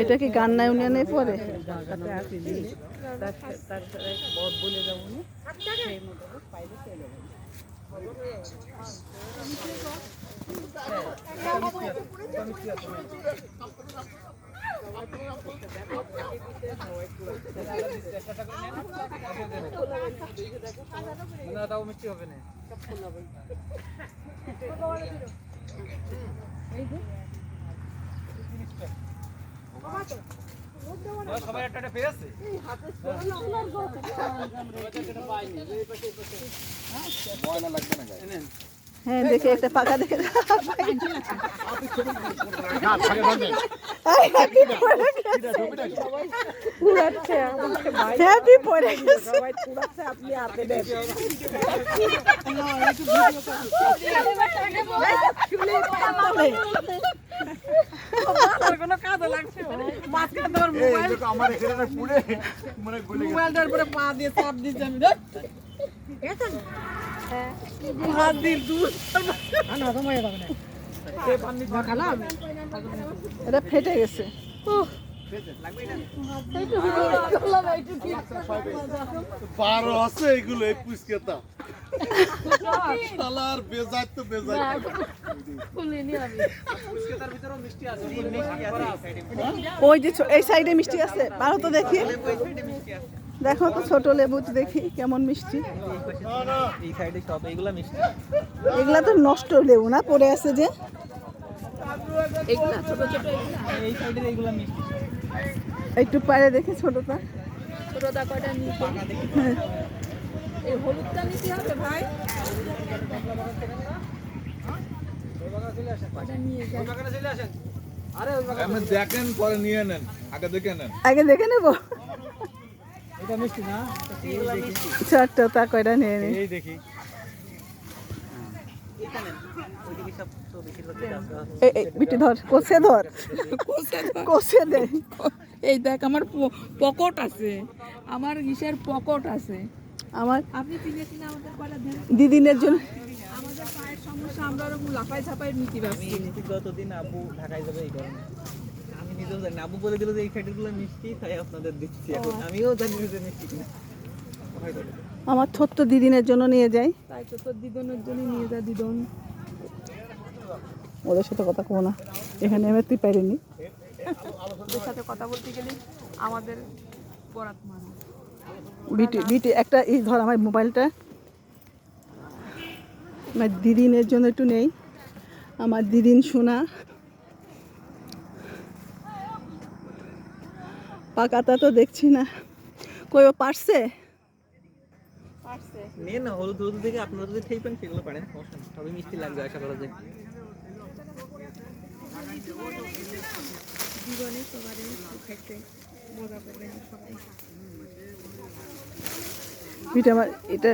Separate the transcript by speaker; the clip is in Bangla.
Speaker 1: এটা কি গান্না ইউনিয়নে পড়ে?
Speaker 2: তাও মিষ্টি হবে না সবাই একটা একটা পেয়েছে?
Speaker 1: হ্যাঁ দেখে একটা পাকা দেখে হ্যাপি পড়ে গেছে।
Speaker 3: মানে গলে
Speaker 2: মোবাইলটার উপরে পা দিয়ে চাপ দিচ্ছি আমি। হাত দিয়ে দূর। সে পানি খালাম
Speaker 1: এটা ফেটে গেছে।
Speaker 3: বারো আছে এগুলো এই পুচকেতা শালার বেজাত তো বেজাত
Speaker 1: ওই যে এই সাইডে মিষ্টি আছে? পারো তো দেখি। দেখো তো ছোট লেবু দেখি কেমন মিষ্টি।
Speaker 2: এই সাইডে মিষ্টি।
Speaker 1: এগুলা তো নষ্ট লেবু না পড়ে আছে যে।
Speaker 2: এইগুলা ছোট ছোট এই সাইডের এইগুলা মিষ্টি।
Speaker 1: একটু পারে দেখি ছোটটা।
Speaker 4: ছোটদা কয়টা নিতে এই হলুদটা নিতে হবে ভাই। কয়টা নিয়ে যাই
Speaker 2: বাগানে চলে আসেন আরে ওই বাগানে
Speaker 3: আপনি দেখেন পরে নিয়ে নেন আগে দেখে নেন।
Speaker 1: আগে দেখে নেব?
Speaker 2: এটা মিষ্টি না?
Speaker 1: ছোট্ট তা কয়টা নিয়ে নি?
Speaker 2: দেখি এখানে ওইদিকে সব তো বেশিরভাগ
Speaker 1: এই এই বিটি ধর কোষে ধর। কোষে দে।
Speaker 4: এই দেখ আমার প- পকেট আছে। আমার ইসের পকেট আছে।
Speaker 1: আমার
Speaker 4: আপনি চিনে চিনে আমাদের কয়টা দেন।
Speaker 1: দিদিনের জন্য।
Speaker 4: আমাদের পায়ের সমস্যা আমরা ওরকম নিতে পারছি
Speaker 2: আমি গতদিন আব্বু ঢাকায় যাবে এই কারণে। আমি নিজেও জানি না। আব্বু বলে দিল যে এই মিষ্টি তাই আপনাদের দিচ্ছি। এখন আমিও জানি যে মিষ্টি কিনা।
Speaker 1: আমার ছোট্ট দিদিনের জন্য নিয়ে যাই।
Speaker 4: তো তোর দিদনের জন্য নিয়ে যা দিদন।
Speaker 1: ওদের সাথে কথা কো না। এখানে আমি তুই পারিনি।
Speaker 4: ওদের সাথে কথা বলতে গেলে আমাদের মারা
Speaker 1: বিটি বিটি একটা এই ধর আমার মোবাইলটা। আমার দিদিনের জন্য একটু নেই। আমার দিদিন শোনা পাকাতা তো দেখছি না। কই পারছে?
Speaker 2: নিয়ে না হলুদ হলুদ থেকে আপনারা যদি খেয়ে সেগুলো পারেন সবই নেই। তবে মিষ্টি লাগবে আশা করা যায়।
Speaker 4: জীবনে সবারই খেতে মজা করবেন সবাই
Speaker 1: বিটা আমার এটা